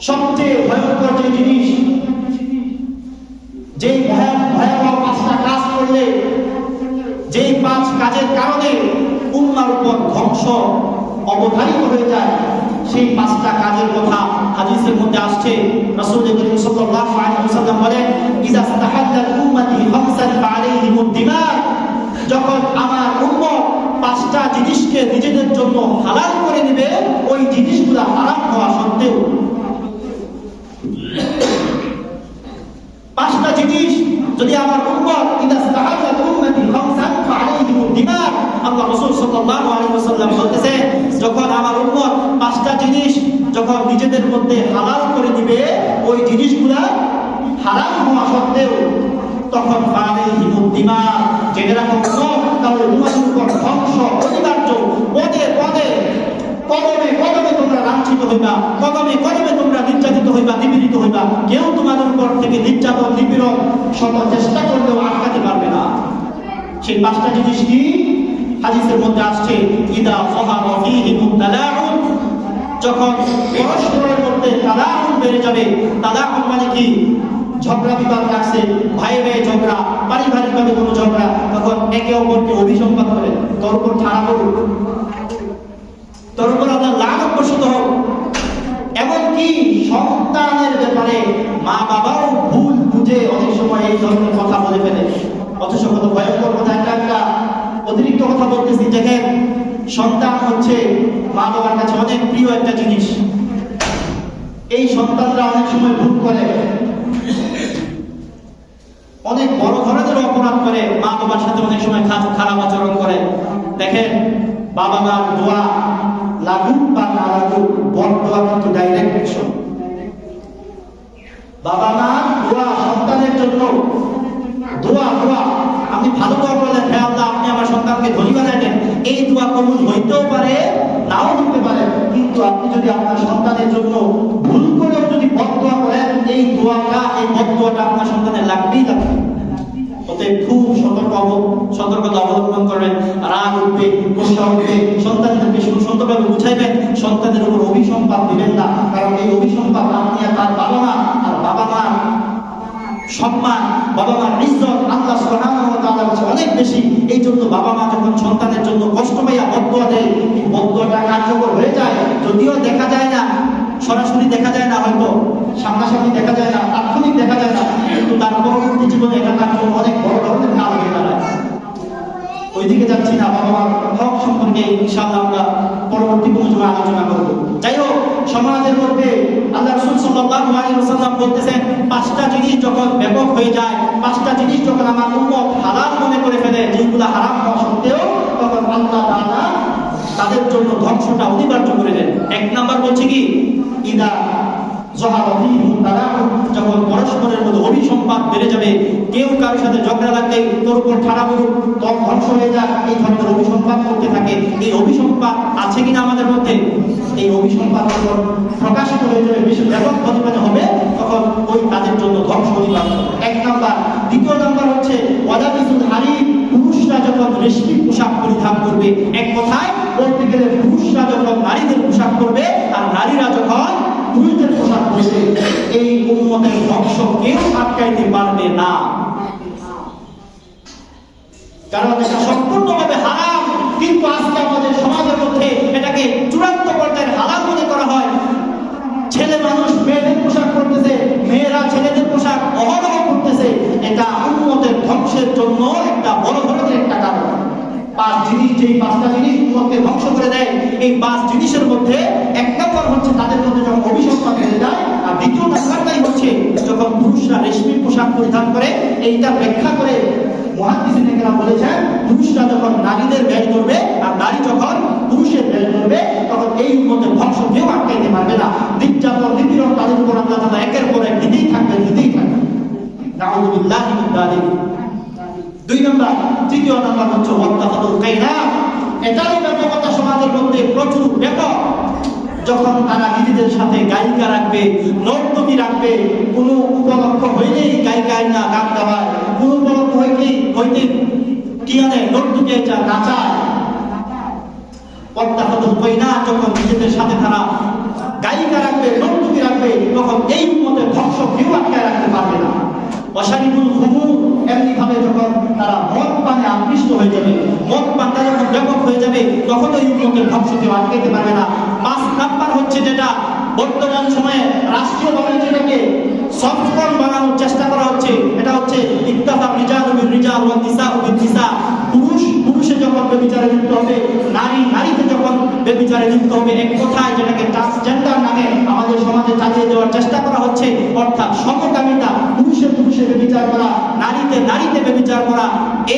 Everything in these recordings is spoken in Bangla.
সবচেয়ে ভয়ঙ্কর যে জিনিস যে ভয়া- ভয়াবহ পাঁচটা কাজ করলে, যেই পাঁচ কাজের কারণে উম্মার উপর ধ্বংস অবধারিত হয়ে যায়, সেই পাঁচটা কাজের কথা হাদিসের মধ্যে আসছে। রাসূল করিম সাল্লাল্লাহু আলাইহি ওয়াসাল্লাম বলেন ইযা ইস্তাহাল্লাত উম্মতি খামসান ফাআলাইহিমুদ দিমা যখন আমার উম্মত পাঁচটা জিনিসকে নিজেদের জন্য হালাল করে নেবে, ওই জিনিসগুলো হারাম হওয়া সত্ত্বেও পাঁচটা জিনিস, যদি আমার উম্মত, ইদা ইস্তাহাল্লাত উম্মতি খামসান ফাআলাইহিমুদ দিমা আল্লাহ রাসূল সাল্লাল্লাহু আলাইহি ওয়াসাল্লাম বলতেছে, যখন আমার উম্মত পাঁচটা জিনিস যখন নিজেদের মধ্যে হালাল করে দিবে, ওই জিনিসগুলা হারাম হওয়া সত্ত্বেও তখন ফাআলাইহিমুদ দিমা জেনে রাখো তাহলে তোমাদের উপর ধ্বংস অনিবার্য, পদে পদে, কদমে কদমে তোমরা লাঞ্ছিত হইবা, কদমে কদমে তোমরা হইবা নিপীড়িত হইবা। কেউ তোমাদের উপর থেকে নির্যাতন, নিপীড়ন শত চেষ্টা করলেও আটকাতে পারবে না। সেই পাঁচটা জিনিস কি? হাদিসের মধ্যে আসছে, ইদা ফীহি মুতালাউন যখন পরস্পরের মধ্যে তালাউন বেড়ে যাবে, তালাউন মানে কি? ঝগড়া, বিবাদ লাগছে ভাই ভাই ঝগড়া পারিবারিক ভাবে কোনো ঝগড়া, তখন একে অপরকে অভিসম্পাদ করে, তোর উপর ঠাড়া করুক। তোর উপর আল্লাহ লাভ বসত হোক। এমনকি সন্তানের ব্যাপারে মা বাবাও ভুল বুঝে অনেক সময় এই ধরনের কথা বলে ফেলে। অথচ কত ভয়ঙ্কর কথা, একটা একটা অতিরিক্ত কথা বলতেছি। দেখেন, সন্তান হচ্ছে মা বাবার কাছে অনেক প্রিয় একটা জিনিস। এই সন্তানরা অনেক সময় ভুল করে। অনেক বড় ধরনের অপরাধ করে মা বাবার সাথে অনেক সময় খারাপ আচরণ করে। দেখেন বাবা মার দোয়া লাগুক বা না লাগুক বড় দোয়া কিন্তু অ্যাকশন বাবা মা দোয়া সন্তানের জন্য দোয়া দোয়া। আপনি ভালো দোয়া করলেন হ্যাঁ আপনি আমার সন্তানকে ধনী বানাই দেন এই দোয়া কবুল হইতেও পারে, নাও হতে পারে। কিন্তু আপনি যদি আপনার সন্তানের জন্য ভুল করেও যদি বদ দোয়া করেন, এই দোয়াটা, এই বদ দোয়াটা আপনার সন্তানের লাগবেই লাগবে। অতএব খুব সতর্ক সতর্কতা অবলম্বন করবেন রাগ উঠবে, গোসা উঠবে, সন্তানদেরকে শুধু সুন্দরভাবে বুঝাইবেন সন্তানের উপর অভিসম্পাদ দিবেন না। কারণ এই অভিসম্পাদ আপনি তার বাবা মা, আর বাবা মা সম্মান, বাবা মার ইজ্জত আল্লাহ কাছে অনেক বেশি। এই জন্য বাবা মা যখন সন্তানের জন্য কষ্ট পাইয়া বদুয়া দেয়, এই বদুয়াটা কার্যকর হয়ে যায়। যদিও দেখা যায় না, সরাসরি দেখা যায় না হয়তো, সামনাসামনি দেখা যায় না তাৎক্ষণিক দেখা যায় না কিন্তু তার পরবর্তী জীবনে এটা তার জন্য অনেক বড় ধরনের কাজ হয়ে দাঁড়ায় ওইদিকে যাচ্ছি না বাবা হক সম্পর্কে ইনশাআল্লাহ আমরা পরবর্তী কোনো আলোচনা করব। যাই হোক সমাজের মধ্যে আল্লাহ রাসূল সাল্লাল্লাহু আলাইহি ওয়াসাল্লাম বলতেছেন, পাঁচটা জিনিস যখন ব্যাপক হয়ে যায়, পাঁচটা জিনিস যখন আমার উম্মত হালাল মনে করে ফেলে, যেগুলো হারাম হওয়া সত্ত্বেও, তখন আল্লাহ তাআলা তাদের জন্য ধ্বংসটা অনিবার্য করে দেন। এক নাম্বার বলছে কি? ইদা যখন পরস্পরের মধ্যে অভিসম্পাদ বেড়ে যাবে, কেউ কারোর সাথে ঝগড়া লাগলে তোর উপর তোর ধ্বংস হয়ে যাক। এই ধরনের অভিসম্পাদ করতে থাকে। এই অভিসম্পাদ আছে কিনা আমাদের মধ্যে? এই অভিসম্পাদ যখন প্রকাশিত হয়ে যাবে বেশি ব্যাপক পরিমাণে হবে, তখন ওই তাদের জন্য ধ্বংস এক নাম্বার। দ্বিতীয় নাম্বার হচ্ছে ওয়াদাবিসুল হারিম পুরুষরা যখন রেশমি পোশাক পরিধান করবে, এক কথায় বলতে গেলে পুরুষরা যখন নারীদের পোশাক করবে এই ধ্বংস কেউ আটকাইতে পারবে না। কারণ এটা সম্পূর্ণভাবে হারাম। কিন্তু আজকে আমাদের সমাজের মধ্যে এটাকে চূড়ান্ত পর্যায়ে হারাম মনে করা হয়। ছেলে মানুষ মেয়েদের পোশাক পরতেছে, মেয়েরা ছেলেদের পোশাক অহরহ করতেছে এটা উন্মতের ধ্বংসের জন্য একটা বড় ধরনের একটা কারণ। পাঁচ জিনিস, যেই পাঁচটা জিনিস উন্মতকে ধ্বংস করে দেয়, এই পাঁচ জিনিসের মধ্যে এক নম্বর হচ্ছে তাদের মধ্যে যখন অভিসম্পাদ বেড়ে যায়, আর দ্বিতীয় পুরুষরা রেশমি পোশাক পরিধান করে, এইটা ব্যাখ্যা করে মহাদিসিনেরা বলেছেন, পুরুষরা যখন নারীদের বেশ ধরবে আর নারী যখন পুরুষের বেশ ধরবে তখন এই উন্মতের ধ্বংস কেউ আটকাইতে পারবে না। নির্যাতন নিপীড়ন তাদের উপর আল্লাহ তাআলা একের পর এক দিতেই থাকবে দিতেই থাকবে। দুই নম্বর, তৃতীয় নম্বর হচ্ছে ওয়াত্তাফাদুল কাইনা এটারও ব্যাপকতা সমাজের মধ্যে প্রচুর ব্যাপক যখন তারা নিজেদের সাথে গায়িকা রাখবে, নর্তকী রাখবে, কোনো উপলক্ষ হইলেই গায়িকা না গান গাওয়ায়, কোনো উপলক্ষ হইলেই হইতে কি আনে? নর্তকী যা নাচায়। কইনা যখন নিজেদের সাথে তারা গায়িকা রাখবে, নর্তকী রাখবে, তখন এই উম্মতের ধ্বংস কেউ আটকায় রাখতে পারবে না। অশারিবুল হুমুর এমনি ভাবে যখন তারা মদ পানে আকৃষ্ট হয়ে যাবে। মদ পানটা যখন ব্যাপক হয়ে যাবে, তখন ওই উন্নতের ধ্বংস কেউ আটকাইতে পারবে না। পাঁচ নাম্বার হচ্ছে যেটা, বর্তমান সময়ে রাষ্ট্রীয়ভাবে যেটাকে সফটফর্ম বানানোর চেষ্টা করা হচ্ছে, এটা হচ্ছে ইত্তাফাক রিজাল বিল রিজাল ওয়া নিসা বিল নিসা। পুরুষ, পুরুষে যখন বেবিচারে লিপ্ত হবে, নারী, নারীতে যখন বেবিচারে লিপ্ত হবে, এক কথায় যেটাকে ট্রান্সজেন্ডার নামে আমাদের সমাজে চালিয়ে দেওয়ার চেষ্টা করা হচ্ছে, অর্থাৎ সমকামিতা পুরুষে বেবিচার করা, নারীতে নারীতে বেবিচার করা,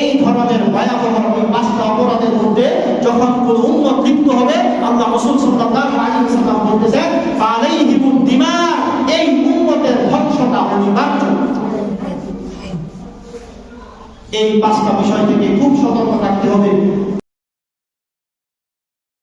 এই ধরনের ভয়াবহ পাঁচটা অপরাধের মধ্যে যখন কোন উম্মত লিপ্ত হবে, আল্লাহ রাসূল সাল্লাল্লাহু আলাইহি ওয়াসাল্লাম বলতেছেন ফালাইহিমুদ দিমা এই উম্মতের ধ্বংসটা অনিবার্য। এই পাঁচটা বিষয় থেকে খুব সতর্ক থাকতে হবে।